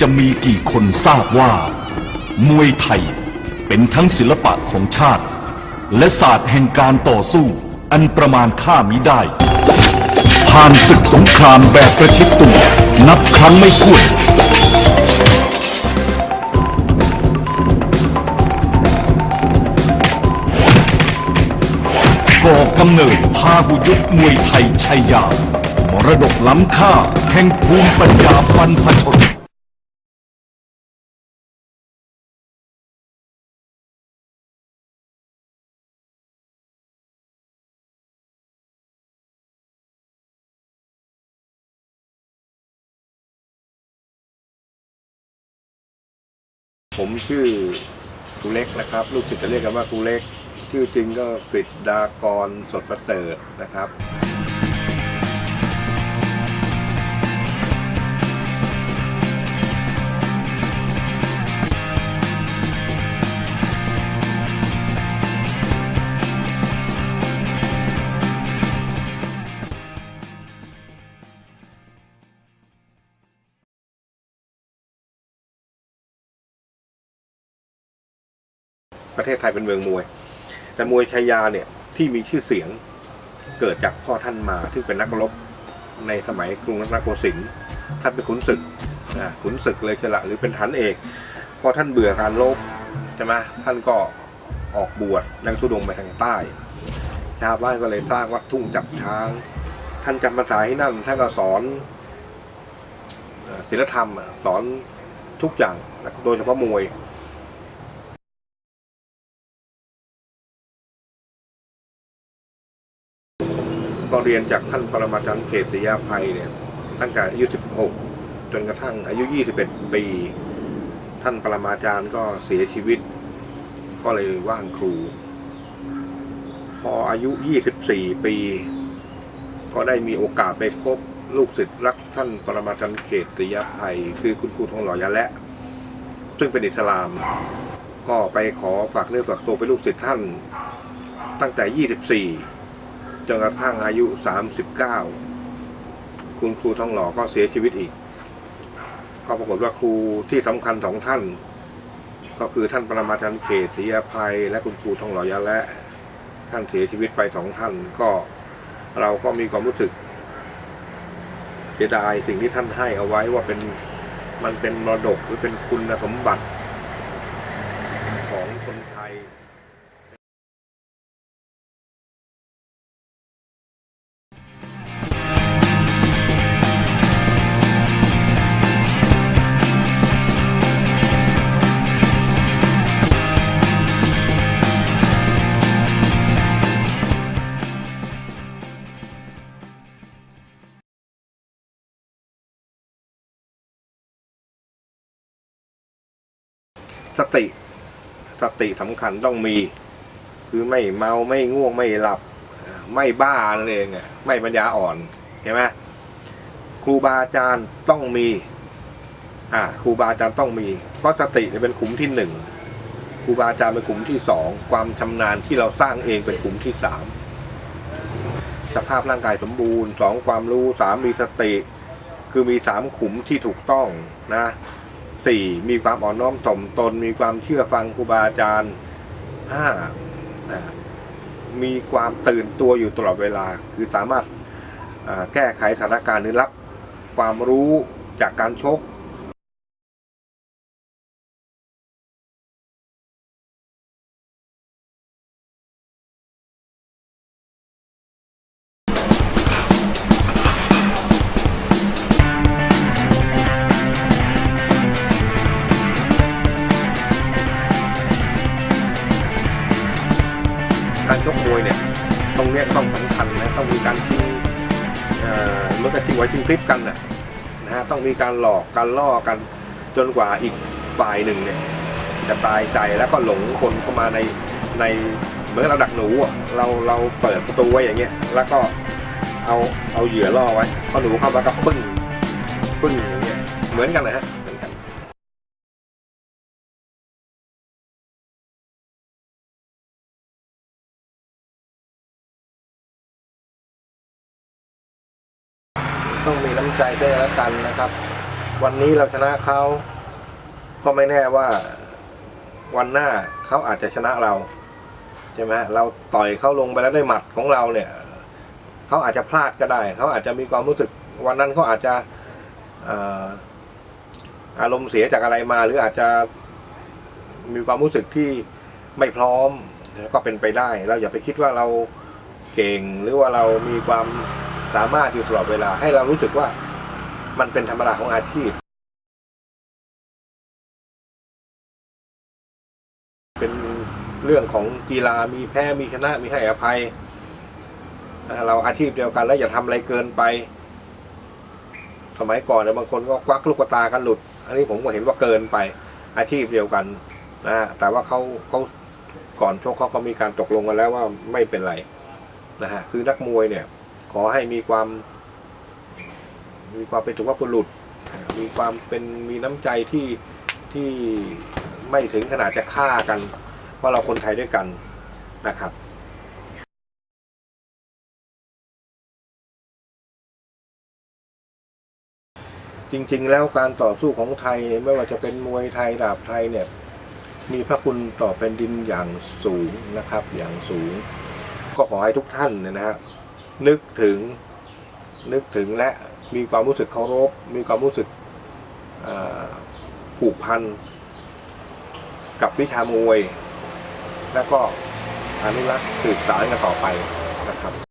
จะมีกี่คนทราบว่า มวยไทยเป็นทั้งศิลปะของชาติ และศาสตร์แห่งการต่อสู้ อันประมาณค่ามิได้ ผ่านศึกสงครามแบบประชิดตัว นับครั้งไม่ถ้วนก่อกำเนิดพาหุยุทธมวยไทยชัยยามรดกล้ำค่าแห่งภูมิปัญญาบรรพชน ผมชื่อครูเล็กนะครับ ลูกศิษย์จะเรียกกันว่าครูเล็ก ชื่อจริงก็กฤษดากรสดประเสริฐนะครับ ประเทศไทยเป็นเมืองมวย แต่มวยชายาเนี่ยที่มีชื่อเสียงเกิดจากพ่อท่านมาที่เป็นนักรบในสมัยกรุงรัตนโกสินทร์ท่านเป็นขุนศึกอ่าขุนศึกเลยฉละหรือเป็นฐานเอกพอท่านเบื่อการรบใช่ไหมท่านก็ออกบวชนั่งทุดงไปทางใต้ ชาวบ้านก็เลยสร้างวัดทุ่งจับช้าง ท่านจำพรรษาที่นั่นท่านก็สอนศีลธรรมสอนทุกอย่างโดยเฉพาะมวย เรียนจากท่านปรมาจารย์เขตศรียาภัยเนี่ยตั้งแต่อายุ 16 จนกระทั่งอายุ 21 ปี ท่านปรมาจารย์ก็เสียชีวิต ก็เลยว่างครู พออายุ 24 ปี ก็ได้มีโอกาสไปพบลูกศิษย์รักท่านปรมาจารย์เขตศรียาภัย คือคุณครูทองหล่อยาและ ซึ่งเป็นอิสลาม ก็ไปขอฝากเนื้อฝากตัวเป็นลูกศิษย์ท่าน ตั้งแต่ 24 จนกระทั่งอายุ 39 คุณครูทองหล่อก็เสียชีวิตอีก ก็ปรากฏว่าครูที่สำคัญสองท่าน ก็คือท่านปรมาจารย์เขตศรีอภัย และคุณครูทองหล่อยะและ ท่านเสียชีวิตไปสองท่าน ก็เราก็มีความรู้สึกเสียดายสิ่งที่ท่านให้เอาไว้ว่าเป็นมันเป็นมรดกหรือเป็นคุณสมบัติของคนไทย สติ สติสำคัญต้องมี คือไม่เมาไม่ง่วงไม่หลับ ไม่บ้านั่นเองไม่ปัญญาอ่อนเห็นไหมครูบาอาจารย์ต้องมี อ่าครูบาอาจารย์ต้องมี เพราะสติเนี่ยเป็นขุมที่หนึ่งครูบาอาจารย์เป็นขุมที่สองความชำนาญที่เราสร้างเองเป็นขุมที่สามสภาพร่างกายสมบูรณ์สองความรู้สามมีสติ คือมีสามขุมที่ถูกต้องนะ สี่มีความอ่อนน้อมถ่อมตน มีความเชื่อฟังครูบาอาจารย์ห้านะมีความตื่นตัวอยู่ตลอดเวลา คือสามารถแก้ไขสถานการณ์หรือรับความรู้จากการชก การชกมวยเนี่ยตรงเนี้ยต้องสำคัญนะต้องมีการชิงเอ่อเมื่อกับชิงไหวชิงพริบกันนะนะฮะต้องมีการหลอกการล่อกันจนกว่าอีกฝ่ายหนึ่งเนี่ยจะตายใจแล้วก็หลงคนเข้ามาในในเหมือนเราดักหนูอะเราเราเปิดประตูไว้อย่างเงี้ยแล้วก็เอาเอาเหยื่อล่อไว้พอหนูเข้ามาก็ปึ้งปึ้งอย่างเงี้ยเหมือนกันนะฮะ มีน้ำใจด้วยแล้วกันนะครับ วันนี้เราชนะเขาก็ไม่แน่ว่าวันหน้าเขาอาจจะชนะเราใช่ไหมเราต่อยเขาลงไปแล้วด้วยหมัดของเราเนี่ยเขาอาจจะพลาดก็ได้เขาอาจจะมีความรู้สึก วันนั้นเขาอาจจะอารมณ์เสียจากอะไรมา หรืออาจจะมีความรู้สึกที่ไม่พร้อมก็เป็นไปได้ เราอย่าไปคิดว่าเราเก่งหรือว่าเรามีความ สามารถอยู่ตลอดเวลาให้เรารู้สึกว่ามันเป็นธรรมดาของอาชีพ เป็นเรื่องของกีฬามีแพ้มีชนะมีให้อภัย เราอาชีพเดียวกันแล้วอย่าทำอะไรเกินไป สมัยก่อนเนี่ยบางคนก็ควักลูกตากันหลุด อันนี้ผมก็เห็นว่าเกินไป อาชีพเดียวกันนะฮะแต่ว่าเขาเขาก่อนชกเขาก็มีการตกลงกันแล้วว่าไม่เป็นไรนะฮะคือนักมวยเนี่ย ขอให้มีความ มีความเป็นสุภาพบุรุษ มีความเป็นมีน้ำใจที่ที่ไม่ถึงขนาดจะฆ่ากัน เพราะเราคนไทยด้วยกันนะครับจริง ๆ แล้วการต่อสู้ของไทยไม่ว่าจะเป็นมวยไทยดาบไทยเนี่ย มีพระคุณต่อแผ่นดินอย่างสูงนะครับ อย่างสูง ก็ขอให้ทุกท่านเนี่ยนะฮะ นึกถึง นึกถึงและมีความรู้สึกเคารพ มีความรู้สึกผูกพันกับวิชามวย แล้วก็อนุรักษ์สืบสานกันต่อไป